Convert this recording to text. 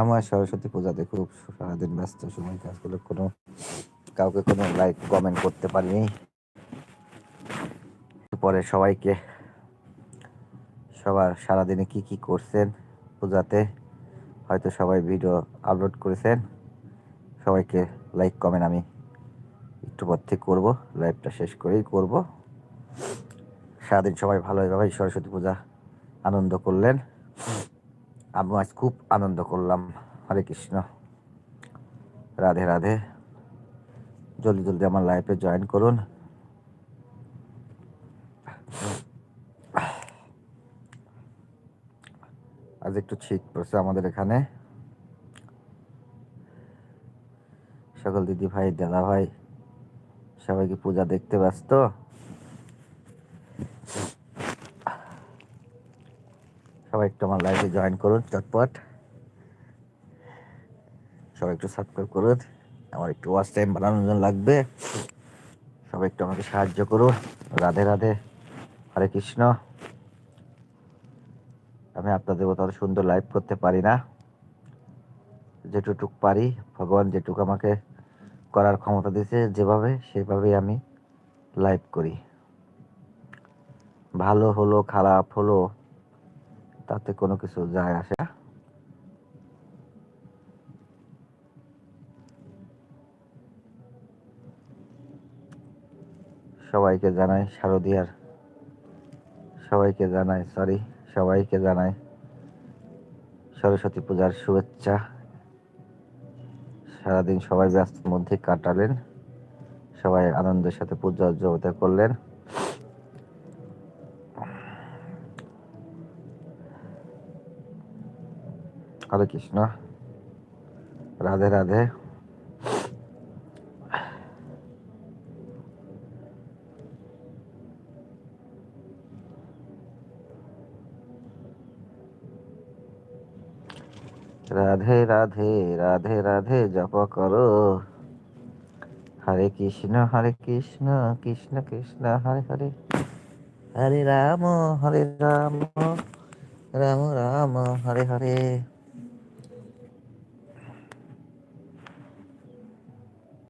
আমার সরস্বতী পূজাতে খুব সারাদিন ব্যস্ত, সময় কাজগুলো কোনো, কাউকে কোনো লাইক কমেন্ট করতে পারিনি। পরে সবাইকে, সবার সারাদিনে কি কি করছেন পূজাতে, হয়তো সবাই ভিডিও আপলোড করেছেন। সবাইকে লাইক কমেন্ট আমি একটু পর থেকে করব লাইভটা শেষ করেই করব। সারাদিন সবাই ভালোভাবে সরস্বতী পূজা আনন্দ করলেন। আমি আজ খুব আনন্দ করলাম। হরে কৃষ্ণ। রাধে রাধে। জলদি জলদি আমার লাইফে জয়েন করুন। আজ একটু শীত পড়ছে আমাদের এখানে। সকল দিদি ভাই, দাদা ভাই, সবাইকে পূজা দেখতে ব্যস্ত। সবাই একটু আমার লাইভে জয়েন করুন, চটপট। সবাই একটু সাবস্ক্রাইব করুন। আমার একটু ওয়াচ টাইম বাড়ানোর জন্য লাগবে। সবাই একটু আমাকে সাহায্য করুন। রাধে রাধে। হরে কৃষ্ণ। আমি আপনাদের মতো সুন্দর লাইভ করতে পারি না। যেটুকু পারি, ভগবান যেটুকু আমাকে করার ক্ষমতা দিয়েছে, যেভাবে, সেভাবেই আমি লাইভ করি। ভালো হলো, খারাপ হলো তাতে কোনো কিছু যায় আসে না। সবাইকে জানাই শারদিয়ার, সবাইকে জানাই সরি সবাইকে জানাই সরস্বতী পূজার শুভেচ্ছা। সারাদিন সবাই ব্যস্তের মধ্যে কাটালেন, সবাই আনন্দের সাথে পূজা উদযাপিত করলেন। হরে কৃষ্ণ রাধে রাধে রাধে রাধে রাধে রাধে জপ করো হরে কৃষ্ণ হরে কৃষ্ণ কৃষ্ণ কৃষ্ণ হরে হরে হরে রাম হরে রাম রাম রাম হরে হরে